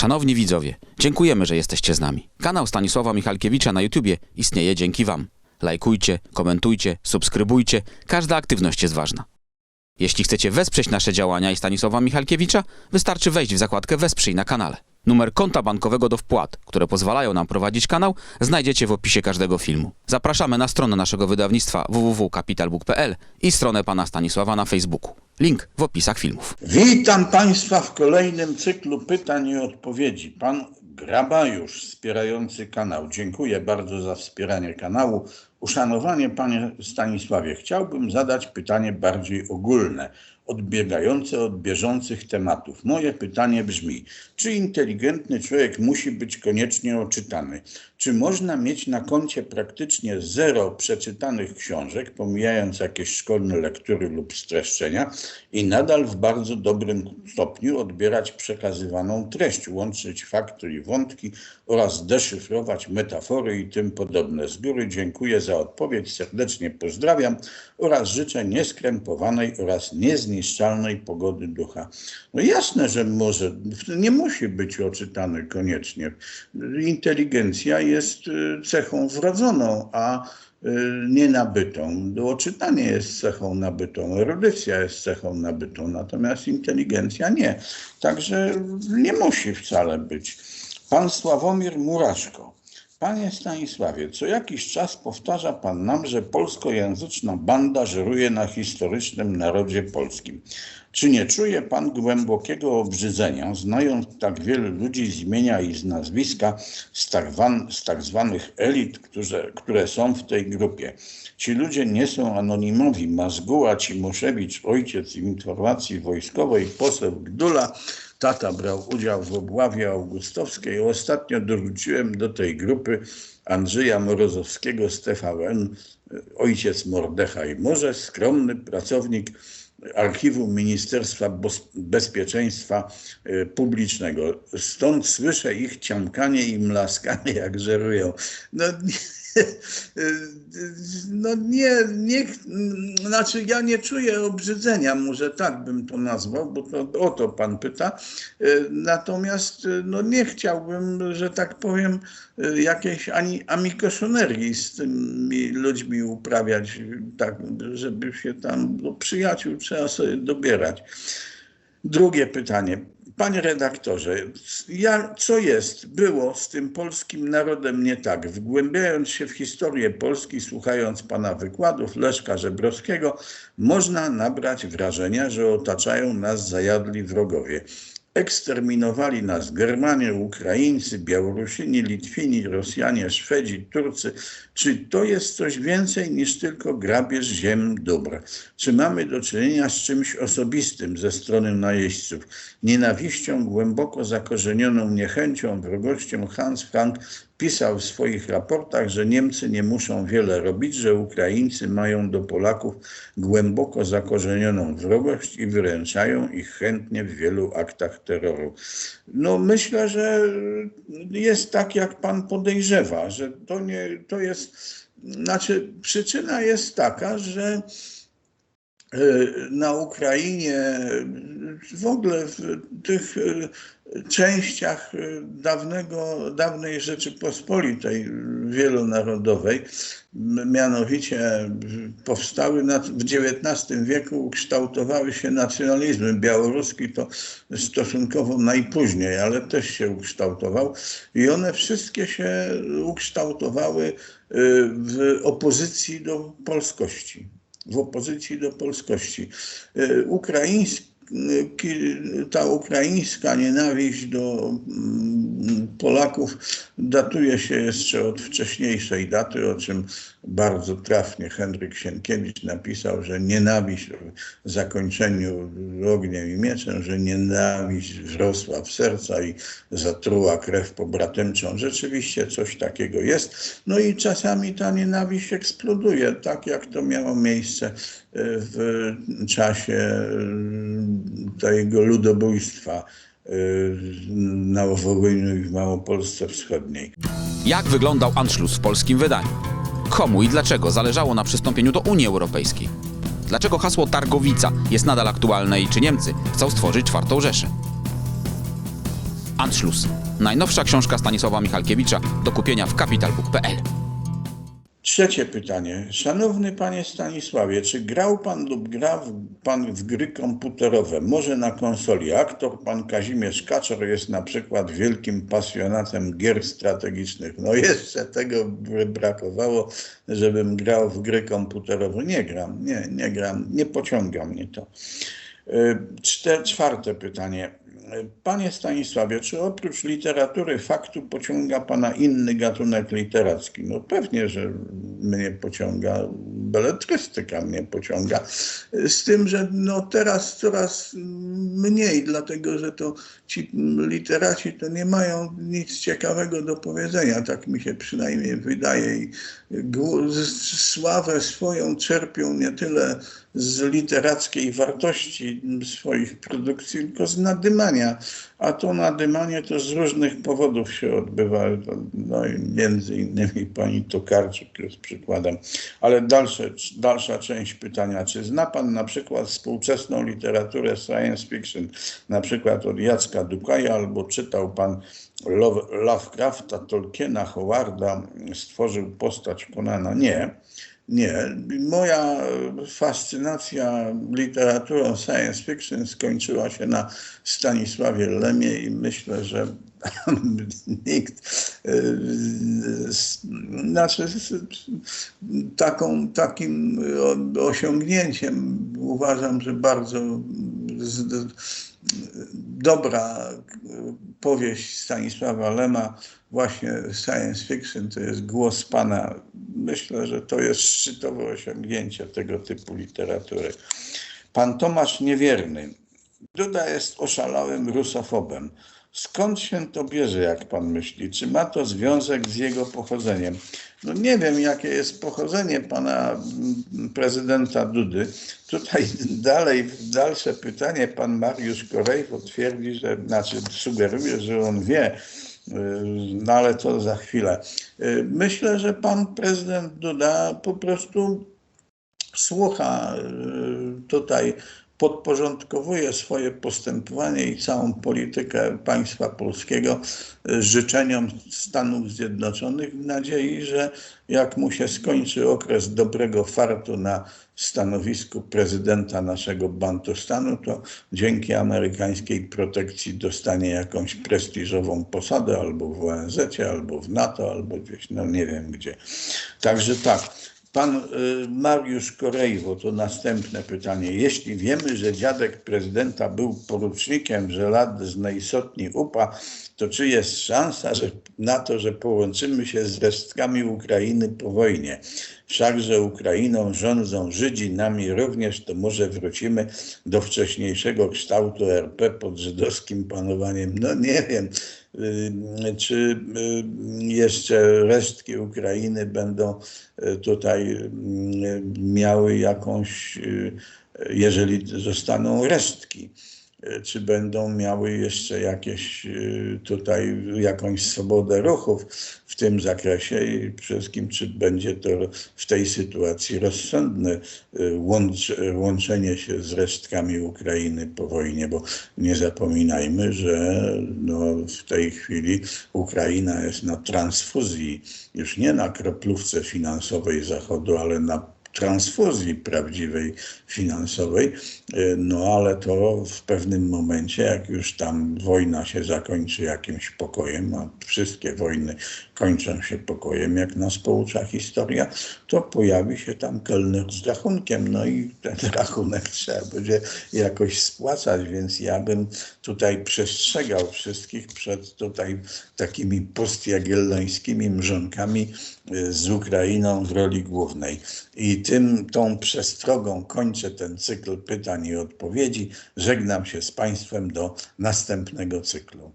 Szanowni widzowie, dziękujemy, że jesteście z nami. Kanał Stanisława Michalkiewicza na YouTubie istnieje dzięki Wam. Lajkujcie, komentujcie, subskrybujcie. Każda aktywność jest ważna. Jeśli chcecie wesprzeć nasze działania i Stanisława Michalkiewicza, wystarczy wejść w zakładkę Wesprzyj na kanale. Numer konta bankowego do wpłat, które pozwalają nam prowadzić kanał, znajdziecie w opisie każdego filmu. Zapraszamy na stronę naszego wydawnictwa www.capitalbook.pl i stronę pana Stanisława na Facebooku. Link w opisach filmów. Witam Państwa w kolejnym cyklu pytań i odpowiedzi. Pan Grabajusz, wspierający kanał. Dziękuję bardzo za wspieranie kanału. Uszanowanie Panie Stanisławie. Chciałbym zadać pytanie bardziej ogólne, odbiegające od bieżących tematów. Moje pytanie brzmi, czy inteligentny człowiek musi być koniecznie oczytany? Czy można mieć na koncie praktycznie zero przeczytanych książek, pomijając jakieś szkolne lektury lub streszczenia i nadal w bardzo dobrym stopniu odbierać przekazywaną treść, łączyć fakty i wątki oraz deszyfrować metafory i tym podobne. Z góry dziękuję za odpowiedź, serdecznie pozdrawiam oraz życzę nieskrępowanej oraz niezniszczalnej pogody ducha. No jasne, że może, nie musi być oczytany koniecznie. Inteligencja jest y, cechą wrodzoną, a y, nie nabytą. Oczytanie jest cechą nabytą, erudycja jest cechą nabytą, natomiast inteligencja nie. Także nie musi wcale być. Pan Sławomir Muraszko. Panie Stanisławie, co jakiś czas powtarza Pan nam, że polskojęzyczna banda żeruje na historycznym narodzie polskim. Czy nie czuje Pan głębokiego obrzydzenia, znając tak wielu ludzi z imienia i z nazwiska, z tak, wan, z tak zwanych elit, które, które są w tej grupie? Ci ludzie nie są anonimowi. Mazguła, Cimoszewicz, ojciec informacji wojskowej, poseł Gdula, Tata brał udział w obławie augustowskiej. Ostatnio dorzuciłem do tej grupy Andrzeja Morozowskiego z TVN, ojciec Mordechaj Może, skromny pracownik Archiwum Ministerstwa Bezpieczeństwa y, Publicznego. Stąd słyszę ich ciamkanie i mlaskanie, jak żerują. No, no nie, nie, znaczy ja nie czuję obrzydzenia, może tak bym to nazwał, bo to o to pan pyta. Natomiast no nie chciałbym, że tak powiem, jakiejś ani amikoszonerii z tymi ludźmi uprawiać, tak, żeby się tam przyjaciół trzeba sobie dobierać. Drugie pytanie. Panie redaktorze, ja, co jest, było z tym polskim narodem nie tak? Wgłębiając się w historię Polski, słuchając pana wykładów Leszka Żebrowskiego, można nabrać wrażenia, że otaczają nas zajadli wrogowie. Eksterminowali nas Germanie, Ukraińcy, Białorusini, Litwini, Rosjanie, Szwedzi, Turcy. Czy to jest coś więcej niż tylko grabież ziem dóbr? Czy mamy do czynienia z czymś osobistym ze strony najeźdźców? Nienawiścią głęboko zakorzenioną niechęcią, wrogością Hans Frank pisał w swoich raportach, że Niemcy nie muszą wiele robić, że Ukraińcy mają do Polaków głęboko zakorzenioną wrogość i wyręczają ich chętnie w wielu aktach terroru. No myślę, że jest tak, jak pan podejrzewa, że to nie, to jest, znaczy przyczyna jest taka, że e, na Ukrainie, w ogóle w tych e, częściach e, dawnego, dawnej Rzeczypospolitej wielonarodowej, mianowicie powstały na, w XIX wieku, ukształtowały się nacjonalizmy. Białoruski to stosunkowo najpóźniej, ale też się ukształtował i one wszystkie się ukształtowały y, w opozycji do polskości w opozycji do polskości. Y, Ukraiński, ta ukraińska nienawiść do mm, Polaków datuje się jeszcze od wcześniejszej daty, o czym bardzo trafnie Henryk Sienkiewicz napisał, że nienawiść w zakończeniu ogniem i mieczem, że nienawiść wrosła w serca i zatruła krew pobratymczą. Rzeczywiście coś takiego jest. No i czasami ta nienawiść eksploduje, tak jak to miało miejsce e, w czasie tego ludobójstwa e, na Wołyniu i w Małopolsce Wschodniej. Jak wyglądał Anschluss w polskim wydaniu? Komu i dlaczego zależało na przystąpieniu do Unii Europejskiej? Dlaczego hasło Targowica jest nadal aktualne i czy Niemcy chcą stworzyć czwartą Rzeszę? Anschluss. Najnowsza książka Stanisława Michalkiewicza do kupienia w capitalbook.pl. Trzecie pytanie. Szanowny panie Stanisławie, czy grał pan lub gra w, pan w gry komputerowe? Może na konsoli? Aktor pan Kazimierz Kaczor jest na przykład wielkim pasjonatem gier strategicznych. No jeszcze tego by brakowało, żebym grał w gry komputerowe. Nie gram, nie, nie gram, nie pociąga mnie to. Y, Czte, czwarte pytanie. Panie Stanisławie, czy oprócz literatury faktu pociąga Pana inny gatunek literacki? No pewnie, że mnie pociąga, beletrystyka mnie pociąga. Z tym, że no teraz coraz mniej, dlatego że to ci literaci to nie mają nic ciekawego do powiedzenia, tak mi się przynajmniej wydaje. I sławę swoją czerpią nie tyle z literackiej wartości swoich produkcji, tylko z nadymania. A to nadymanie to z różnych powodów się odbywa. No i między innymi pani Tokarczuk jest przykładem. Ale dalsze, dalsza część pytania. Czy zna pan na przykład współczesną literaturę science fiction, na przykład od Jacka Dukaja, albo czytał pan Lo- Lovecrafta, Tolkiena, Howarda, stworzył postać Conana? Nie. Nie. Moja fascynacja literaturą science fiction skończyła się na Stanisławie Lemie i myślę, że nikt y, z- znaczy taką, takim osiągnięciem uważam, że bardzo z- dobra powieść Stanisława Lema, właśnie science fiction, to jest głos Pana. Myślę, że to jest szczytowe osiągnięcie tego typu literatury. Pan Tomasz Niewierny. Duda jest oszalałym rusofobem. Skąd się to bierze, jak pan myśli? Czy ma to związek z jego pochodzeniem? No nie wiem, jakie jest pochodzenie pana mm, prezydenta Dudy. Tutaj dalej, dalsze pytanie, pan Mariusz Korejko twierdzi, że, znaczy sugeruje, że on wie, y, no ale to za chwilę. Y, Myślę, że pan prezydent Duda po prostu słucha y, tutaj, podporządkowuje swoje postępowanie i całą politykę państwa polskiego y, życzeniom Stanów Zjednoczonych w nadziei, że jak mu się skończy okres dobrego fartu na stanowisku prezydenta naszego Bantustanu, to dzięki amerykańskiej protekcji dostanie jakąś prestiżową posadę albo w ONZ, albo w NATO, albo gdzieś, no nie wiem gdzie. Także tak. Pan y, Mariusz Korejwo, to następne pytanie. Jeśli wiemy, że dziadek prezydenta był porucznikiem, że lat z najsotni upa, to czy jest szansa że, na to, że połączymy się z resztkami Ukrainy po wojnie? Wszakże Ukrainą rządzą Żydzi, nami również, to może wrócimy do wcześniejszego kształtu RP pod żydowskim panowaniem. No nie wiem, y, czy y, jeszcze resztki Ukrainy będą y, tutaj miały jakąś, jeżeli zostaną resztki, czy będą miały jeszcze jakieś y, tutaj jakąś swobodę ruchów w tym zakresie i przede wszystkim, czy będzie to w tej sytuacji rozsądne y, łącz, łączenie się z resztkami Ukrainy po wojnie, bo nie zapominajmy, że no, w tej chwili Ukraina jest na transfuzji, już nie na kroplówce finansowej Zachodu, ale na transfuzji prawdziwej finansowej, y, no ale to w pewnym momencie, jak już tam wojna się zakończy jakimś pokojem, a wszystkie wojny kończą się pokojem, jak nas poucza historia, to pojawi się tam kelner z rachunkiem, no i ten rachunek trzeba będzie jakoś spłacać, więc ja bym tutaj przestrzegał wszystkich przed tutaj takimi postjagiellońskimi mrzonkami z Ukrainą w roli głównej. I tym, tą przestrogą kończę ten cykl pytań i odpowiedzi. Żegnam się z Państwem do następnego cyklu.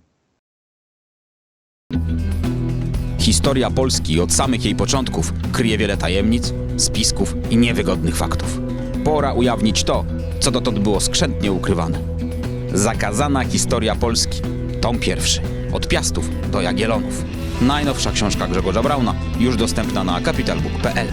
Historia Polski od samych jej początków kryje wiele tajemnic, spisków i niewygodnych faktów. Pora ujawnić to, co dotąd było skrzętnie ukrywane. Zakazana historia Polski. Tom pierwszy. Od Piastów do Jagiellonów. Najnowsza książka Grzegorza Brauna już dostępna na capitalbook.pl.